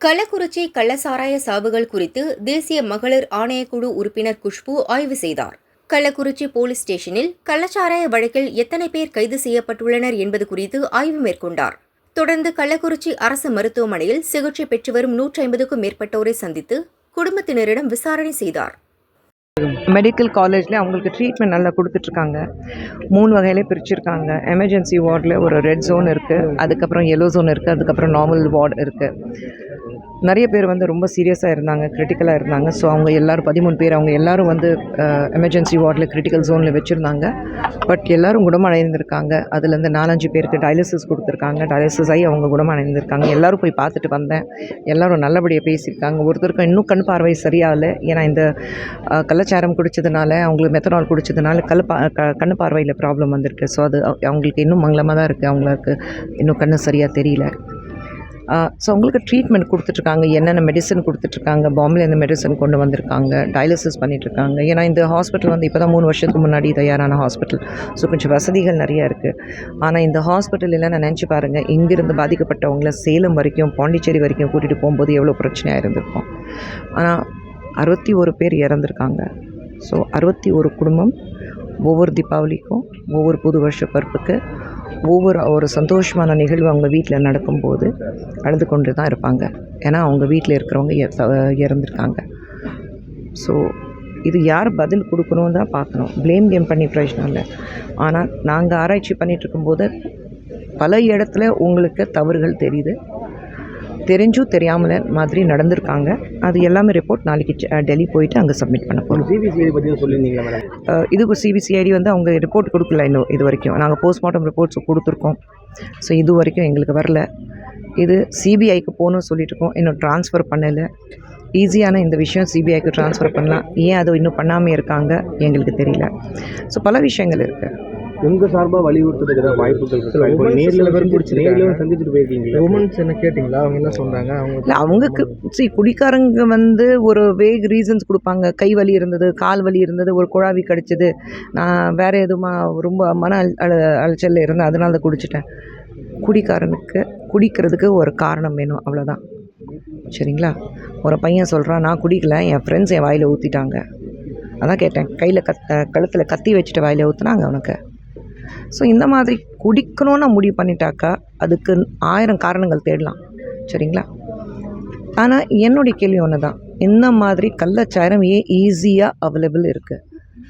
கள்ளக்குறிச்சி கள்ளசாராய சாவுகள் குறித்து தேசிய மகளிர் ஆணையக்குழு உறுப்பினர் குஷ்பு ஆய்வு செய்தார். கள்ளக்குறிச்சி போலீஸ் ஸ்டேஷனில் கள்ளச்சாராய வழக்கில் எத்தனை பேர் கைது செய்யப்பட்டுள்ளனர் என்பது குறித்து ஆய்வு மேற்கொண்டார். தொடர்ந்து கள்ளக்குறிச்சி அரசு மருத்துவமனையில் சிகிச்சை பெற்று வரும் நூற்றி ஐம்பதுக்கும் மேற்பட்டோரை சந்தித்து குடும்பத்தினரிடம் விசாரணை செய்தார். மெடிக்கல் காலேஜில் அவங்களுக்கு ட்ரீட்மெண்ட் நல்லா கொடுத்துட்ருக்காங்க. மூணு வகையிலே பிரிச்சிருக்காங்க. எமர்ஜென்சி வார்டில் ஒரு ரெட் ஜோன் இருக்குது அதுக்கப்புறம் எல்லோ ஜோன் இருக்குது அதுக்கப்புறம் நார்மல் வார்டு இருக்குது நிறைய பேர் வந்து ரொம்ப சீரியஸாக இருந்தாங்க கிரிட்டிக்கலாக இருந்தாங்க. ஸோ அவங்க எல்லோரும் பதிமூணு பேர் அவங்க எல்லாரும் வந்து எமர்ஜென்சி வார்டில் கிரிட்டிக்கல் ஜோனில் வச்சுருந்தாங்க. பட் எல்லாரும் குணமடைந்திருக்காங்க. அதுலேருந்து நாலஞ்சு பேருக்கு டயாலிசிஸ் கொடுத்துருக்காங்க. டயாலிசிஸ் ஆகி அவங்க குணமடைந்திருக்காங்க. எல்லோரும் போய் பார்த்துட்டு வந்தேன். எல்லோரும் நல்லபடியாக பேசியிருக்காங்க. ஒருத்தருக்கும் இன்னும் கண் பார்வை சரியாகலை. ஏன்னா இந்த கள்ளச்சாரம் குடித்ததுனால அவங்களுக்கு மெத்தனால் குடித்ததுனால கல் பா க கண் பார்வையில் ப்ராப்ளம் வந்திருக்கு. ஸோ அது அவங்களுக்கு இன்னும் மங்களமாக தான் இருக்குது அவங்களுக்கு இன்னும் கண்ணு சரியாக தெரியல. ஸோ அவங்களுக்கு ட்ரீட்மெண்ட் கொடுத்துட்ருக்காங்க என்னென்ன மெடிசன் கொடுத்துட்ருக்காங்க பாம்பேலேருந்து மெடிசன் கொண்டு வந்திருக்காங்க டயாலிசிஸ் பண்ணிகிட்ருக்காங்க ஏன்னா இந்த ஹாஸ்பிட்டல் வந்து இப்போ தான் மூணு வருஷத்துக்கு முன்னாடி தயாரான ஹாஸ்பிட்டல் ஸோ கொஞ்சம் வசதிகள் நிறையா இருக்குது ஆனால் இந்த ஹாஸ்பிட்டல் இல்லைன்னு நினச்சி பாருங்கள் இங்கிருந்து பாதிக்கப்பட்டவங்கள சேலம் வரைக்கும் பாண்டிச்சேரி வரைக்கும் கூட்டிகிட்டு போகும்போது எவ்வளோ பிரச்சனையாக இருந்திருக்கும். ஆனால் அறுபத்தி ஒரு பேர் இறந்துருக்காங்க. ஸோ அறுபத்தி ஒரு குடும்பம் ஒவ்வொரு தீபாவளிக்கும் ஒவ்வொரு புது வருஷ பருப்புக்கு ஒவ்வொரு ஒரு சந்தோஷமான நிகழ்வு அவங்க வீட்டில் நடக்கும்போது அழுது கொண்டு தான் இருப்பாங்க. ஏன்னா அவங்க வீட்டில் இருக்கிறவங்க த- இறந்துருக்காங்க. ஸோ இது யார் பதில் கொடுக்கணும் தான் பார்க்கணும். ப்ளேம் கேம் பண்ணி பிரயோஜனம் இல்லை. ஆனால் நாங்கள் ஆராய்ச்சி பண்ணிகிட்ருக்கும்போது பல இடத்துல உங்களுக்கு தவறுகள் தெரியுது. தெரிஞ்சும் தெரியாமல மாதிரி நடந்திருக்காங்க. அது எல்லாமே ரிப்போர்ட் நாளைக்கு டெல்லி போயிட்டு அங்கே சப்மிட் பண்ண போகிறோம் சிபிசிஐடி பற்றி சொல்லியிருந்தீங்களா மேடம் இதுக்கு சிபிசிஐடி வந்து அவங்க ரிப்போர்ட் கொடுக்கல இன்னும் இது வரைக்கும். நாங்கள் போஸ்ட்மார்ட்டம் ரிப்போர்ட்ஸ் கொடுத்துருக்கோம். ஸோ இது வரைக்கும் எங்களுக்கு வரல. இது சிபிஐக்கு போகணும்னு சொல்லிட்டு இருக்கோம். இன்னும் ட்ரான்ஸ்ஃபர் பண்ணலை. ஈஸியான இந்த விஷயம் சிபிஐக்கு ட்ரான்ஸ்ஃபர் பண்ணலாம். ஏன் அதை இன்னும் பண்ணாமல் இருக்காங்க எங்களுக்கு தெரியல. ஸோ பல விஷயங்கள் இருக்குது உங்க சார்பா வலியுறுத்துறதுக்கு ஏதாவது வாய்ப்புகள் இருக்கா? இப்போ நேர்ல வந்து பிடிச்சிருக்காங்க. நேர்ல சந்திச்சுட்டு போயிருக்கீங்களா? உமன்ஸ் என்ன கேட்டிங்களா? அவங்க என்ன சொல்கிறாங்க அவங்க அவங்களுக்கு see குடிக்காரங்க வந்து ஒரு வேக் ரீசன்ஸ் கொடுப்பாங்க. கை வலி இருந்தது கால் வலி இருந்தது ஒரு குழாவி கடிச்சது. நான் வேறு எதுவுமா ரொம்ப மன அல் அழ அலைச்சலில் இருந்தேன் அதனால தான் குடிச்சிட்டேன். குடிக்காரனுக்கு குடிக்கிறதுக்கு ஒரு காரணம் வேணும் அவ்வளோதான் சரிங்களா? ஒரு பையன் சொல்கிறான் நான் குடிக்கல என் ஃப்ரெண்ட்ஸ் என் வாயில் ஊற்றிட்டாங்க அதான் கேட்டேன் கையில் கத் கழுத்தில் கத்தி வச்சுட்டு வாயில் ஊற்றுனாங்க அவனுக்கு. ஸோ இந்த மாதிரி குடிக்கணும்னு முடிவு பண்ணிட்டாக்கா அதுக்கு ஆயிரம் காரணங்கள் தேடலாம். சரிங்களா? ஆனால் என்னுடைய கேள்வி ஒன்று தான் இந்த மாதிரி கள்ளச்சாரம் ஏன் ஈஸியாக அவைலபிள் இருக்குது